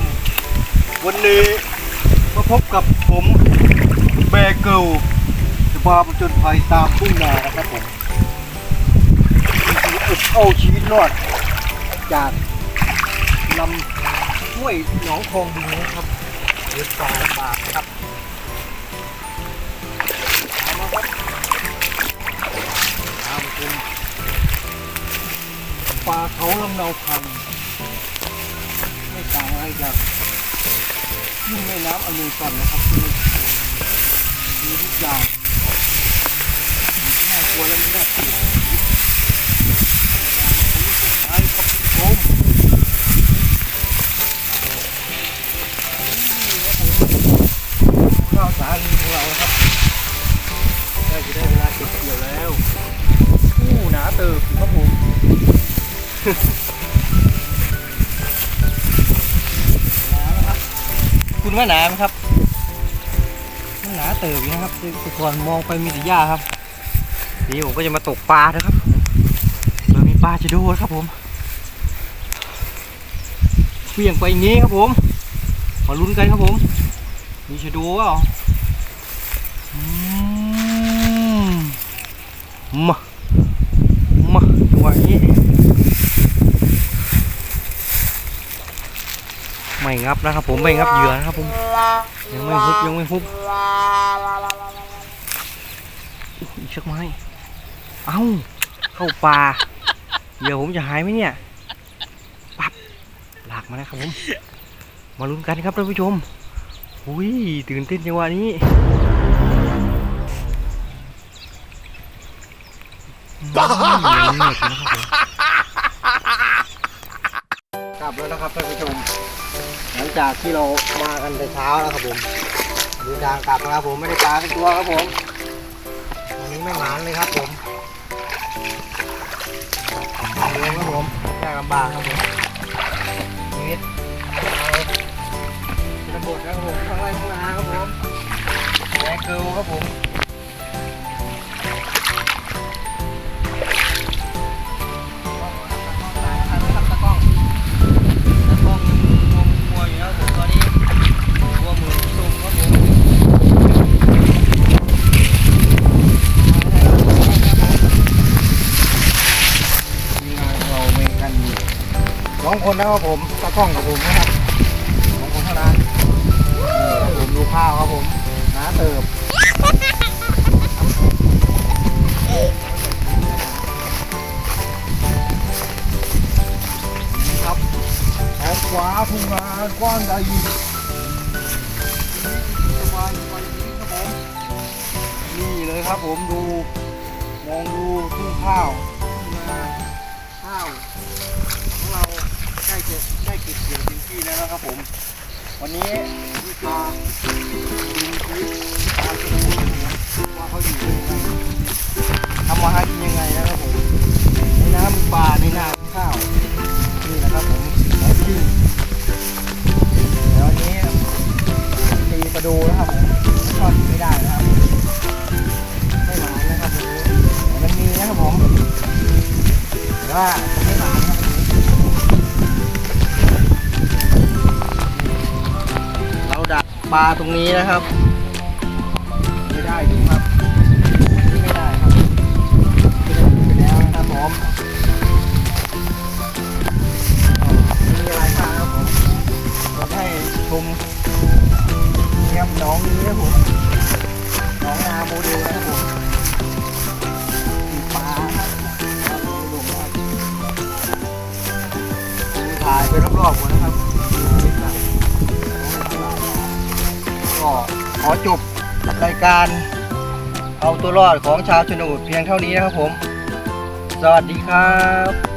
ม วันนี้มาพบกับผมแบเกิลจะพาผจญภัยตามทุ่งนานะครับผมวิธีเอาชีวิตรอด จากลำห้วยหนองคลองบึงนะครับเดินป่าลำบากครับตามมาครับตามชมป่าเขาลำเนาพันธุ์ ไม่ต่างอะไรจากลุ่มแม่น้ำอเมซอนนะครับคือมีทุกอย่างน่ากลัวและไม่น่ากลัวตามผมต้นไม้ครับผมข้าวสาลีของเราครับใกล้จะได้เวลาเก็บเกี่ยวแล้ว อู้หนาเติบอยู่ครับผม คุณว่าหนาไหมครับหนาเติบอยู่นะครับแต่ก่อนมองไปมีแต่หญ้าครับนี่ผมก็จะมาตกปลานะครับเรามีปลาจะโดครับผมเบี่ยงไปอย่างนี้ครับผมมาลุ้นกันครับผม มีชะดูเปล่าอืมมา มาวันนี้ ไม่งับนะครับผมไม่งับเหยื่อนะครับผมยังไม่ฮุบยังไม่ฮุบอีกชักไม้เอ้าเข้าป่าเหยื่อผมจะหายไหมเนี่ยปั๊บหลากมาแล้วครับผม มาลุ้นกันครับท่านผู้ชมอุ้ยตื่นเต้นจังหวะนี้อืมยังเงียบอยู่นะครับผมกลับแล้วนะครับท่านผู้ชม จากที่เรามากันแต่เช้าแล้วครับผมเดินทางกลับนะครับผมไม่ได้ปลาสักตัวครับผมวันนี้ไม่หมานเลยครับผมเดินครับผมยากลำบากครับผมชีวิตเราระบบนะครับผมข้งไร่ข้างนาครับผมแบกเกิลครับผม สองคนนะครับผมตะกล้องกับผมนะครับสองคนเท่านั้นผมดูข้าวครับผมน้าเติบนี่ครับท้องฟ้าทุ่งนากว้างใหญ่สบายสบายดีครับผมนี่เลยครับผมดู มองดูทุ่งข้าวทุ่งนาข้าว เราใกล้จะได้เก็บเกี่ยวเต็มที่แล้วนะครับผม วันนี้วิชาดูชีวิตการเป็นว่าเขาอยู่ยังไงทำมาหากินยังไงนะครับผมในน้ำมีปลาในนามีข้าวนี่นะครับผมของจริงแล้ววันนี้ตีปลาดูนะครับผมทอดไม่ได้นะครับไม่หมานนะครับวันนี้แต่มันมีนะครับผมแต่ว่า ปลาตรงนี้นะครับ ไม่ได้ดูครับ ขอจบรายการเอาตัวรอดของชาวชนบทเพียงเท่านี้นะครับผม สวัสดีครับ